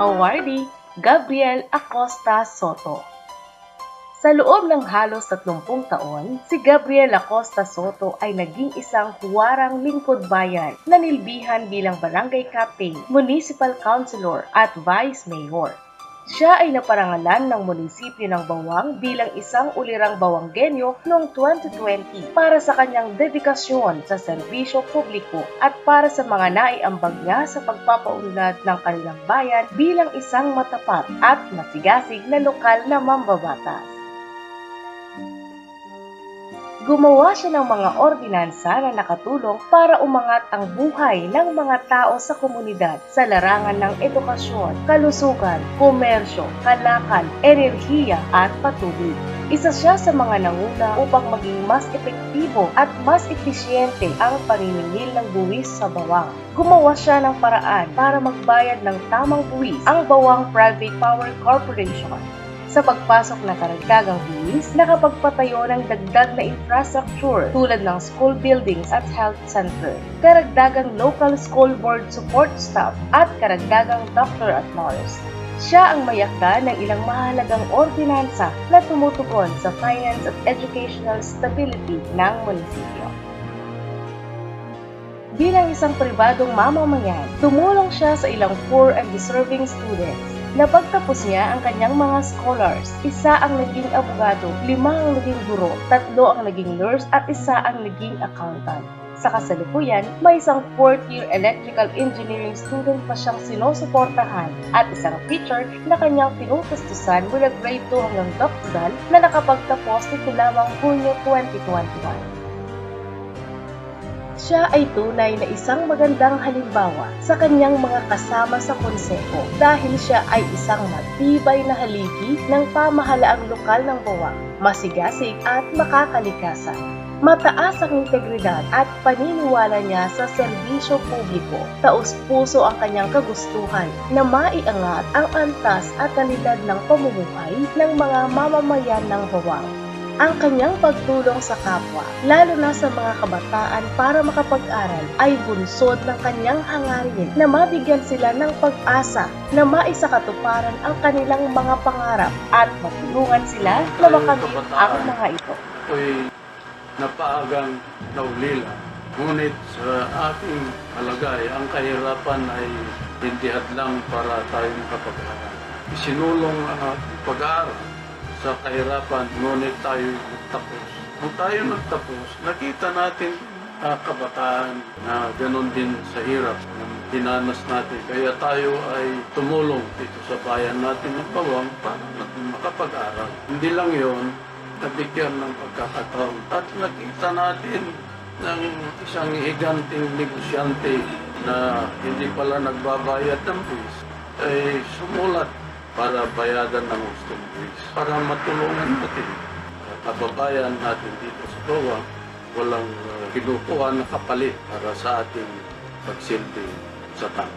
awardee Gabriel Acosta Soto. Sa loob ng halos 30 taon, si Gabriel Acosta Soto ay naging isang huwarang lingkod bayan na nilbihan bilang barangay captain, municipal councilor at vice mayor. Siya ay naparangalan ng munisipyo ng Bawang bilang isang ulirang Bawanggenyo noong 2020 para sa kanyang dedikasyon sa serbisyo publiko at para sa mga naiambag niya sa pagpapaunlad ng kanilang bayan bilang isang matapat at masigasig na lokal na mambabatas. Gumawa siya ng mga ordinansa na nakatulong para umangat ang buhay ng mga tao sa komunidad sa larangan ng edukasyon, kalusugan, komersyo, kalakal, enerhiya at patubig. Isa siya sa mga nanguna upang maging mas epektibo at mas episyente ang paniningil ng buwis sa bawang. Gumawa siya ng paraan para magbayad ng tamang buwis ang Bawang Private Power Corporation sa pagpasok ng karagdagang buwis, nakapagpatayo ng dagdag na infrastructure tulad ng school buildings at health center, karagdagang local school board support staff at karagdagang doctor at nurse. Siya ang mayakda ng ilang mahalagang ordinansa na tumutugon sa finance at educational stability ng munisipyo. Bilang isang pribadong mamamayan, tumulong siya sa ilang poor and deserving students Napagtapos niya ang kanyang mga scholars. Isa ang naging abogado, lima ang naging guro, tatlo ang naging nurse at isa ang naging accountant. Sa kasalukuyan, may isang fourth year electrical engineering student pa siyang sinusuportahan at isang teacher na kanyang tinutustusan mula grade 2 hanggang doctoral na nakapagtapos nito lamang Hunyo 2021 siya ay tunay na isang magandang halimbawa sa kanyang mga kasama sa konseho dahil siya ay isang matibay na haligi ng pamahalaang lokal ng bawang, masigasig at makakalikasan. Mataas ang integridad at paniniwala niya sa serbisyo publiko. Taus-puso ang kanyang kagustuhan na maiangat ang antas at kalidad ng pamumuhay ng mga mamamayan ng bawang ang kanyang pagtulong sa kapwa, lalo na sa mga kabataan para makapag-aral, ay bunsod ng kanyang hangarin na mabigyan sila ng pag-asa na maisakatuparan ang kanilang mga pangarap at matulungan sila na makamit ang mga ito. ako'y napaagang naulila. Ngunit sa aking palagay, ang kahirapan ay hindi hadlang para tayo makapag-aral. Isinulong ang ating pag-aaral sa kahirapan, ngunit tayo nagtapos. Nung tayo nagtapos, nakita natin uh, kabataan na ganon din sa hirap ng dinanas natin. Kaya tayo ay tumulong dito sa bayan natin ng Bawang para makapag-aral. Hindi lang yon nabigyan ng pagkakataon. At nakita natin ng isang higanting negosyante na hindi pala nagbabayad ng buwis ay sumulat para bayadan ng gustong buwis. Para matulungan natin sa kababayan natin dito sa Bawang walang uh, kinukuha na kapalit para sa ating pagsilbi sa tao.